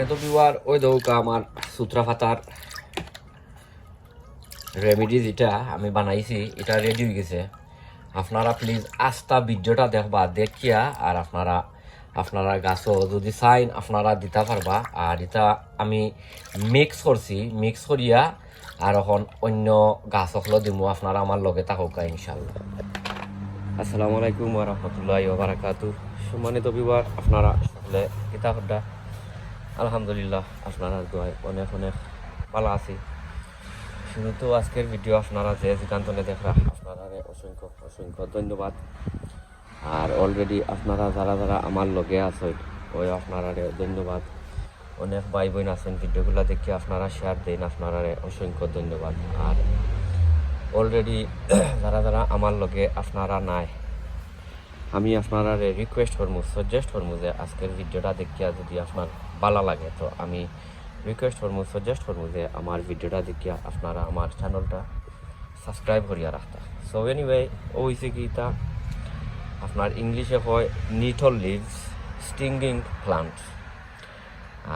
সম্মানিত বিওয়ার ওই দৌকা আমার সূত্রা ফাতার রেমেডি যেটা আমি বানাইছি, এটা রেডি হয়ে গেছে। আপনারা প্লিজ আস্তা ভিডিওটা দেখবা, দেখিয়া আর আপনারা আপনারা গাছও যদি চাইন আপনারা দিতে পারবা। আর এটা আমি মিক্স করছি মিক্স করিয়া আর এখন অন্য গাছ হলো দিমু, আপনারা আমার লগে থাকুক ইনশাল্লাহ আসসালামু আলাইকুম রহমতুল্লাহ বারাকাতু সম্মানিত বিবার আপনারা সকলে কিতাবটা আলহামদুলিল্লাহ, আপনারা দোয়ায় অনেক অনেক ভালো আছি। শুরুতেও আজকের ভিডিও আপনারা যে সিদ্ধান্তনে দেখরা আপনারা অসংখ্য অসংখ্য ধন্যবাদ। আর অলরেডি আপনারা যারা যারা আমার লগে আছেন, ওই আপনারা ধন্যবাদ। অনেক ভাই বোন আছেন, ভিডিওগুলো দেখে আপনারা শেয়ার দেন, আপনারা অসংখ্য ধন্যবাদ। আর অলরেডি যারা যারা আমার লগে আপনারা নাই আমি আপনারা রিকোয়েস্ট করব সাজেস্ট করব যে আজকের ভিডিওটা দেখিয়া যদি আপনার ভালো লাগে, তো আমি রিকোয়েস্ট করব সাজেস্ট করব যে আমার ভিডিওটা দেখিয়া আপনারা আমার চ্যানেলটা সাবস্ক্রাইব করিয়া রাখতা। সো এনিওয়ে ও হয়েছে কি তা, আপনার ইংলিশে হয় নিটল লিভস স্টিঙ্গিং প্লান্ট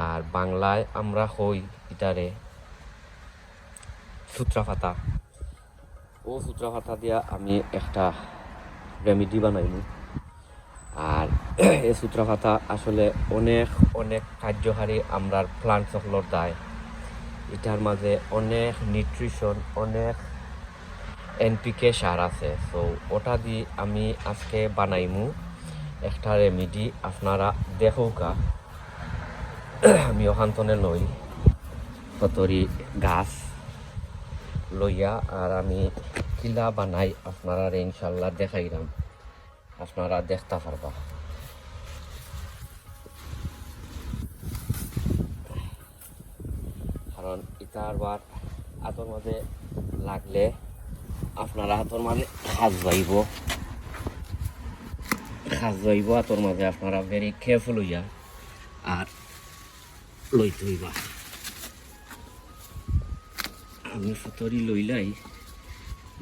আর বাংলায় আমরা হই ইটারে সূত্রাফাতা ও সূত্রাফাতা দিয়া আমি একটা রেমিডি বানাইনি আর এই সূত্রাফাতা আসলে অনেক অনেক কার্যকারী আমরার প্লান্ট সকলের দায়। এটার মাঝে অনেক নিউট্রিশন অনেক এনপিকে সার আছে। সো ওটা দিয়ে আমি আজকে বানাইমু একটা রেমিডি আপনারা দেখৌকা আমি ওখানতনে লই কতরি গাছ লইয়া, আর আমি কিলা বানাই, আপনারা ইনশাল্লাহ দেখাইলাম আপনারা দেখতে পারবা কারণ ইটার বার হাতর মাঝে লাগলে আপনারা হাতর মাঝে খাজ যাইব খাজ যাইব হাতর মাঝে আপনারা ভেরি কেয়ারফুল হইয়া আর লইতে হইবা আমি ফতরি লইলাই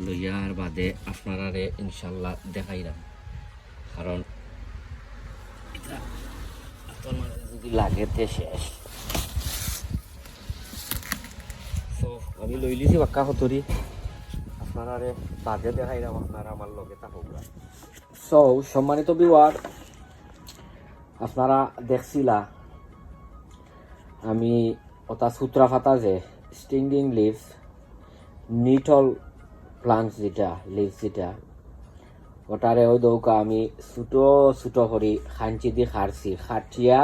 লইয়ার বাদে আপনারারে ইনশাল্লাহ দেখাইলাম কারণ এটা যদি লাগে তে শেষ। তো আমি লই লিছি বাক্কা ফতরি আপনারারে বাদে দেখাইলাম আপনারা আমার লগে থাকুক সো সম্মানিত বিওয়ার আপনারা দেখছিলা, আমি ওটা সূত্রা ফাতা যে স্টিঙ্গিং লিভস নিটল প্লান্টস যেটা লিভস যেটা ওটারে ওই দৌকা আমি ছোটো ছোটো করে খাঞ্চি দি খারছি খাটিয়া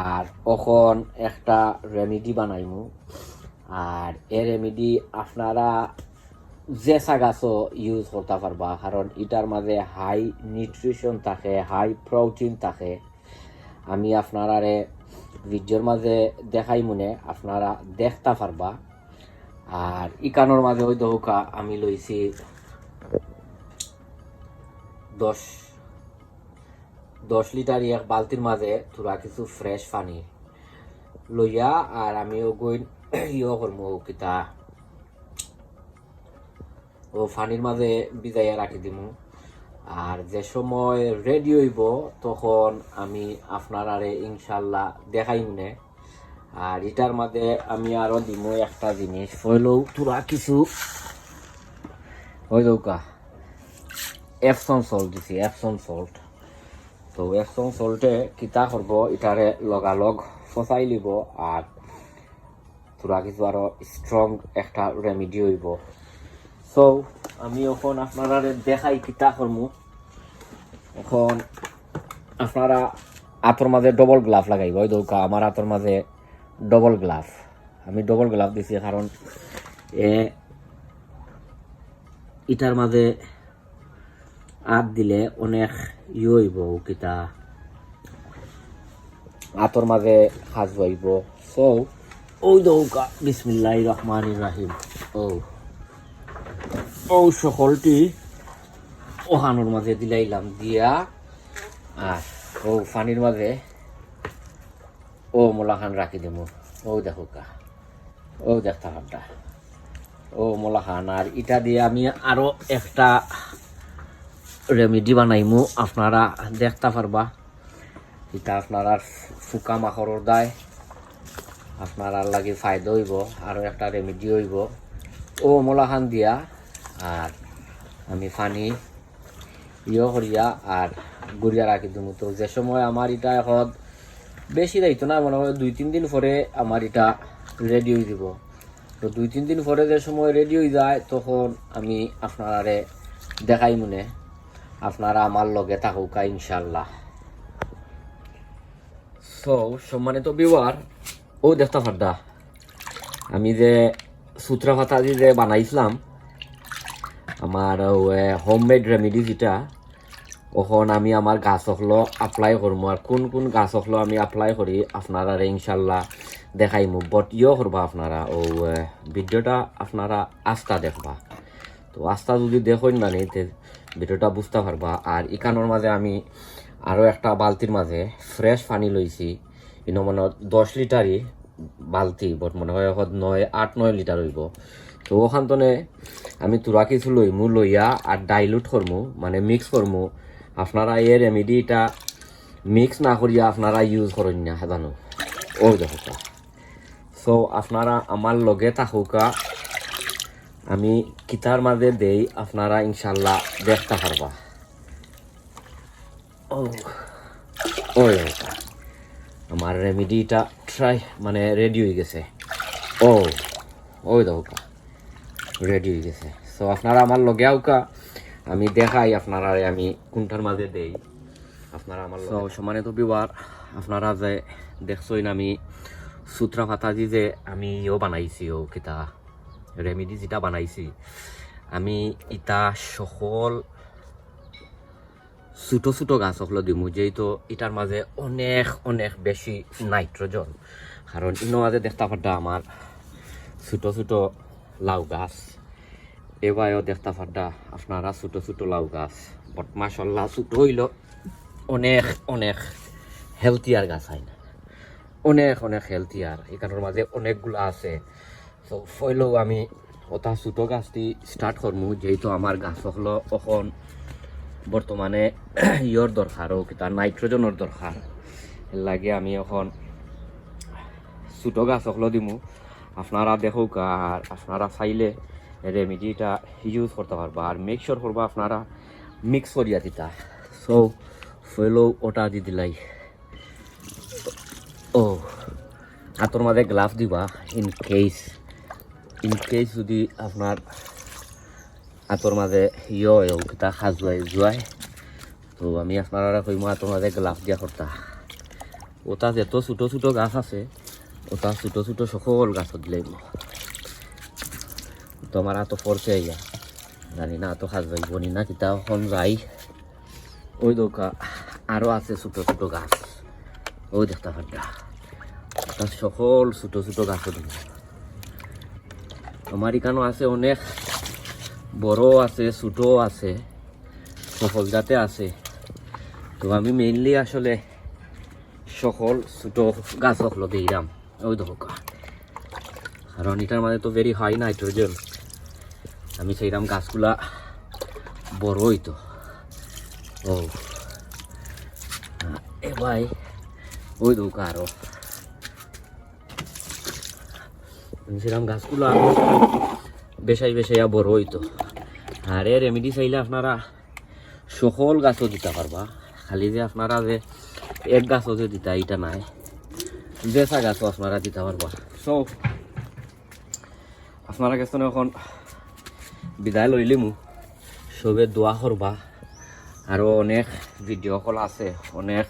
আর অখন একটা রেমিডি বানাইমু। আর এ রেমিডি আপনারা জেসা গাছও ইউজ করতে পারবা কারণ এটার মাঝে হাই নিউট্রিশন থাকে হাই প্রোটিন থাকে। আমি আপনারারে ভিডিওর মাঝে দেখাই মনে আপনারা দেখতে পারবা আর ইকানোর মাঝে ওই দৌকা আমি লইছি দশ দশ লিটার এক বালতির মাঝে তোরা কিছু ফ্রেশ পানি লইয়া আর আমি ওগুই ইয়ে করব কিতা। ও ফানির মাঝে বিজাইয়া রাখি দিমু। আর যে সময় রেডি হইব, তখন আমি আপনার আরে ইনশাল্লাহ দেখাই মনে আর এটার মাঝে আমি আরও দিমু একটা জিনিস। হইলেও তোরা কিছু। হয়ে দৌকা এপসন সল্ট দিছি এপসন সল্ট তো এপসন সল্টে কিতা করব এটারে লগালগ ফসাই লিব আর তোরা কিছু আরও স্ট্রং একটা রেমিডি হইব। সো আমি এখন আপনারা দেখাই কিতা করমু এখন আপনারা আতর মাঝে ডবল গ্লাভ লাগাইব ওই দৌকা আমার আতর মাঝে ডবল গ্লাভ আমি ডবল গ্লাভ দিছি কারণ এ ইটার মাঝে আত দিলে অনেক ইয়ে হইব কিতা? আতর মাঝে সাজ হইব। সো ওই দৌকা বিসমিল্লাহ রহমান রাহিম। ও ও সকলটি ওহানোর মাঝে দিলাইলাম, দিয়া, আর ও পানির মাঝে ও মোলাখান রাখি দেবো। ও দেখো কা, ও দেখতে ও মোলাখান আর ইটা দিয়ে আমি আরও একটা রেমিডি বানাইমু আপনারা দেখতে পারবা এটা আপনারা ফুকা মাখরের দায় আপনার লাগে ফায়দা হইব আরও একটা রেমেডি হইব ও মলাখান দিয়া আর আমি পানি ইয়ে করিয়া আর গুড়িয়া রাখি দিমু তো যে সময় আমার এটা এখন বেশি দায়িত্ব না মনে হয় দুই তিন দিন পরে আমার এটা রেডি হয়ে দিব তো দুই তিন দিন পরে যে সময় রেডি হয়ে যায় তখন আমি আপনারে দেখাই মনে আপনারা আমার লগে থাকুকা ইনশাল্লাহ সো সম্মানিত বিওয়ার ও দেখতে পারদা আমি যে সূত্রা পাতা যে বানাইছিলাম আমার হোমমেড রেমেডি যেটা, ওখন আমি আমার গাছ হলো এপ্লাই করব আর কোন কোন গাছ হলো আমি এপ্লাই করি আপনারা ইনশাল্লাহ দেখাইমু। বট ইয়ে করবা আপনারা ও ভিডিওটা আপনারা আস্থা দেখবা। তো আস্থা যদি দেখুন না নি তে ভিডিওটা বুঝতে পারবা। আর ইকানোর মাঝে আমি আরও একটা বালতির মাঝে ফ্রেশ পানি লইছি। ইনো মানে দশ লিটারই বালতি বট মনে হয় এখন নয়, আট, নয় লিটার হইব। তো ওখান আমি তুরা কিছু লইমু, লইয়া আর ডাইলুট করমু মানে মিক্স করমু। আপনারা এই রেমেডিটা মিক্স না করিয়া আপনারা ইউজ করেন না, জানো? ও দেখো সো আপনারা আমার লগে থাকুকা আমি কিতার মাঝে দেই, আপনারা ইনশাল্লাহ দেখতে পারবা। ও। আমার রেমেডিটা ট্রাই মানে রেডি হয়ে গেছে। ও, ওই দেখো রেডি হয়ে গেছে। সো আপনারা আমার লগে আউকা, আমি দেখাই আপনারা, আমি কোনটার মাঝে দেই। আপনারা আমার সো সমানে তো বিবার আপনারা যে দেখছই না আমি সূত্রা ফাতাজি যে আমি ইও বানাইছি ও কিতা। রেমেডি যেটা বানাইছি। আমি ইটা সকল ছোটো ছোটো গাছ সকলো দিমু, যেহেতু ইটার মাঝে অনেক অনেক বেশি নাইট্রোজেন কারণ ইনো মাঝে দেখতে পারটা আমার ছোটো ছোটো লাউ গাছ। এবারও দেখতে পারটা আপনারা ছোটো ছোটো লাউ গাছ। বট মাসাল্লাহ ছোটো হইল অনেক অনেক হেলথিয়ার গাছ হয় না অনেক অনেক হেলথিয়ার এখানের মাঝে অনেকগুলো আছে। তো ফইলেও আমি ওটা ছোটো গাছটি স্টার্ট করমু যেহেতু আমার গাছ হলো এখন বর্তমানে ইয়র দরকার ও কিতা নাইট্রোজেনের দরকার লাগে আমি এখন ছোটো গাছ হলো দিমু। আপনারা দেখুক আর আপনারা চাইলে রেমিডিটা ইউজ করতে পারবা। আর মেক শিওর করবা আপনারা মিক্স করিয়া দিতা। সো ফেলো ওটা দি দিলাই। ও হাতর মাঝে গ্লাভ দিবা ইন কেস ইন কেস যদি আপনার হাতর মাঝে ইয় কিতা সাজুৱাই যোৱাই তো আমি আপনারা কইমু হাতর মাঝে গ্লাভ দিয়া করতা। ওটা যত ছোটো ছোটো গাছ আছে ওটা ছোটো ছোটো সকল গাছত দিলাই তোমার হাতো ফরছে ইয়া জানি না তো সাজ যাইব নি কিতা এখন যাই। ওই দোকা আরও আছে ছোটো ছোটো গাছ। ওই দেখতে পারটা সকল ছোটো ছোটো গাছত দিব আমার এখানেও আছে অনেক বড় আছে ছোটো আছে সকল জাতে আছে। তো আমি মেইনলি আসলে সকল ছোটো গাছ সকলো দিলাম ওই দেখো কারণ এটার মাঝে তো ভেরি হাই নাইট্রোজেন আমি সেইরাম গাছগুলা বড় হইতো ও। এ ভাই ওই দৌকা আরও। সেরাম গাছগুলা বেশাই বেশাইয়া বড় হইতো। আর এ রেমেডি চাইলে আপনারা সকল গাছও দিতে পারবা। খালি যে আপনারা যে এক গাছও যে দিতা এটা নাই। বেচা গাছও আপনারা দিতে পারবা। সো আপনারা কাছে এখন বিদায় লইলিমু সবে দোয়া করবা। আরও অনেক ভিডিও কল আছে, অনেক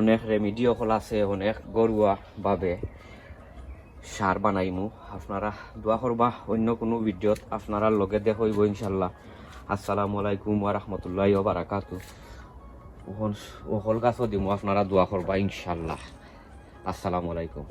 অনেক রেমিডিও কল আছে, অনেক গরুয়া ভাবে সার বানাইমু। আপনারা দোয়া করবা অন্য কোনো ভিডিওত আপনারা লগে দেখইব ইনশাল্লাহ আসসালামু আলাইকুম ওয়া রাহমাতুল্লাহি ওয়া বারাকাতু। ওহন ওহল গাছও দিমু, আপনারা দোয়া করবা ইনশাল্লাহ আসসালামু আলাইকুম।